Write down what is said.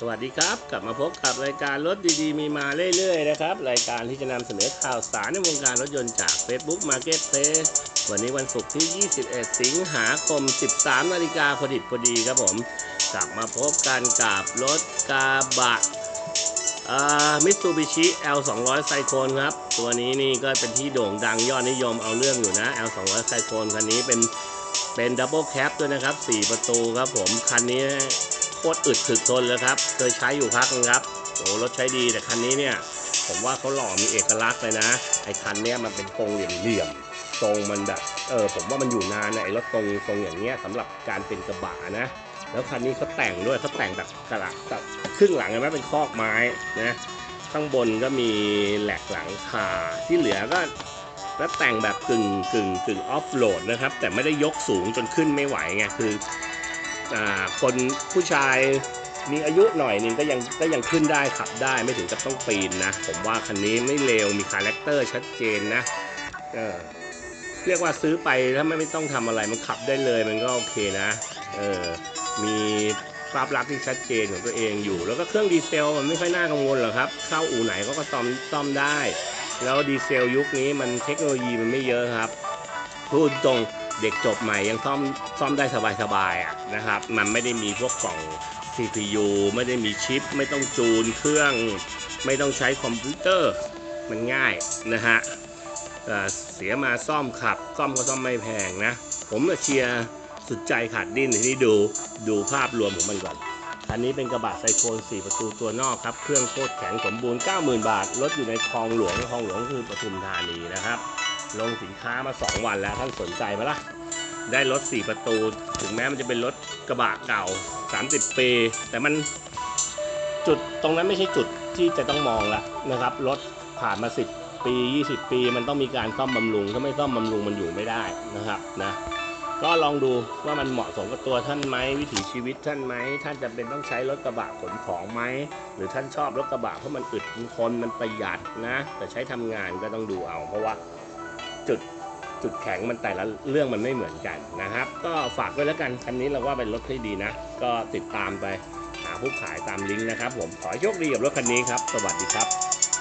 สวัสดีครับ กลับมาพบกับรายการรถดีๆ มีมาเรื่อยๆนะครับ รายการที่จะนำเสนอข่าวสารในวงการรถยนต์จาก Facebook Marketplace วันนี้วันศุกร์ที่ 21 สิงหาคม 13 นาฬิกาพอดิบพอดีครับผม กลับมาพบกันกับรถกาบะมิตซูบิชิ L 2 0 0 ไซโคนครับ ตัวนี้นี่ก็เป็นที่โด่งดังยอดนิยมเอาเรื่องอยู่นะ L 2 0 0 ไซโคนคันนี้เป็นเป็นดับเบิลแคปด้วยนะครับ 4 ประตูครับผม คันนี้ โคตรอึดถึกทนเลยครับ เคยใช้อยู่พักนึงครับโอ้รถใช้ดีแต่คันนี้เนี่ย ผมว่าเขาหล่อมีเอกลักษณ์เลยนะ ไอ้คันเนี้ยมันเป็นทรงเหลี่ยมๆทรงมันแบบ เออผมว่ามันอยู่นานนะไอ้รถทรงทรงอย่างเงี้ยสำหรับการเป็นกระบะนะ แล้วคันนี้เขาแต่งด้วยเขาแต่งแบบกระแบบครึ่งหลังเห็นไหมเป็นคอกไม้นะข้างบนก็มีแหลกหลังคาที่เหลือก็แล้วแต่งแบบกึ่งกึ่งกึ่งออฟโหลดนะครับ แต่ไม่ได้ยกสูงจนขึ้นไม่ไหวไงคือ คนผู้ชายมีอายุหน่อยนึงก็ยังก็ยังขึ้นได้ขับได้ไม่ถึงกับต้องปีนนะ ผมว่าคันนี้ไม่เลวมีคาแรคเตอร์ชัดเจนนะเออเรียกว่าซื้อไปถ้าไม่ไม่ต้องทำอะไรมันขับได้เลยมันก็โอเคนะเออมีภาพลักษณ์ที่ชัดเจนของตัวเองอยู่ แล้วก็เครื่องดีเซลมันไม่ค่อยน่ากังวลหรอกครับ เข้าอู่ไหนก็ก็ซ่อมซ่อมได้ แล้วดีเซลยุคนี้มันเทคโนโลยีมันไม่เยอะครับพูดตรง เด็กจบใหม่ยังซ่อมซ่อมได้สบายๆอะนะครับ มันไม่ได้มีพวกกล่อง CPU ไม่ได้มีชิป ไม่ต้องจูนเครื่อง ไม่ต้องใช้คอมพิวเตอร์มันง่ายนะฮะเสียมาซ่อมขับ ซ่อมก็ซ่อมไม่แพงนะ ผมเชียร์สุดใจขาดดิ้นทีนี้ดูดูภาพรวมของมันก่อน อันนี้เป็นกระบะไซโคน4ประตูตัวนอกครับ เครื่องโคตรแข็งสมบูรณ์ 90,000 บาท รถอยู่ในคลองหลวงคลองหลวงคือปทุมธานีนะครับ ลงสินค้ามา 2 วันแล้วท่านสนใจไหมล่ะ ได้รถ 4 ประตู ถึงแม้มันจะเป็นรถกระบะเก่า 30 ปี แต่มันจุดตรงนั้นไม่ใช่จุดที่จะต้องมองละนะครับ รถผ่านมา 10 ปี 20 ปี มันต้องมีการซ่อมบำรุง ถ้าไม่ซ่อมบำรุงมันอยู่ไม่ได้นะครับนะก็ลองดูว่ามันเหมาะสมกับตัวท่านไหมวิถีชีวิตท่านไหมท่านจำเป็นต้องใช้รถกระบะขนของไหมหรือท่านชอบรถกระบะเพราะมันอึดมันทนมันประหยัดนะ แต่ใช้ทำงานก็ต้องดูเอาเพราะว่า จุดจุดแข็งมันแต่ละเรื่องมันไม่เหมือนกันนะครับ ก็ฝากไว้แล้วกันคันนี้เราว่าเป็นรถที่ดีนะ ก็ติดตามไปหาผู้ขายตามลิงก์นะครับ ผมขอโชคดีกับรถคันนี้ครับ สวัสดีครับ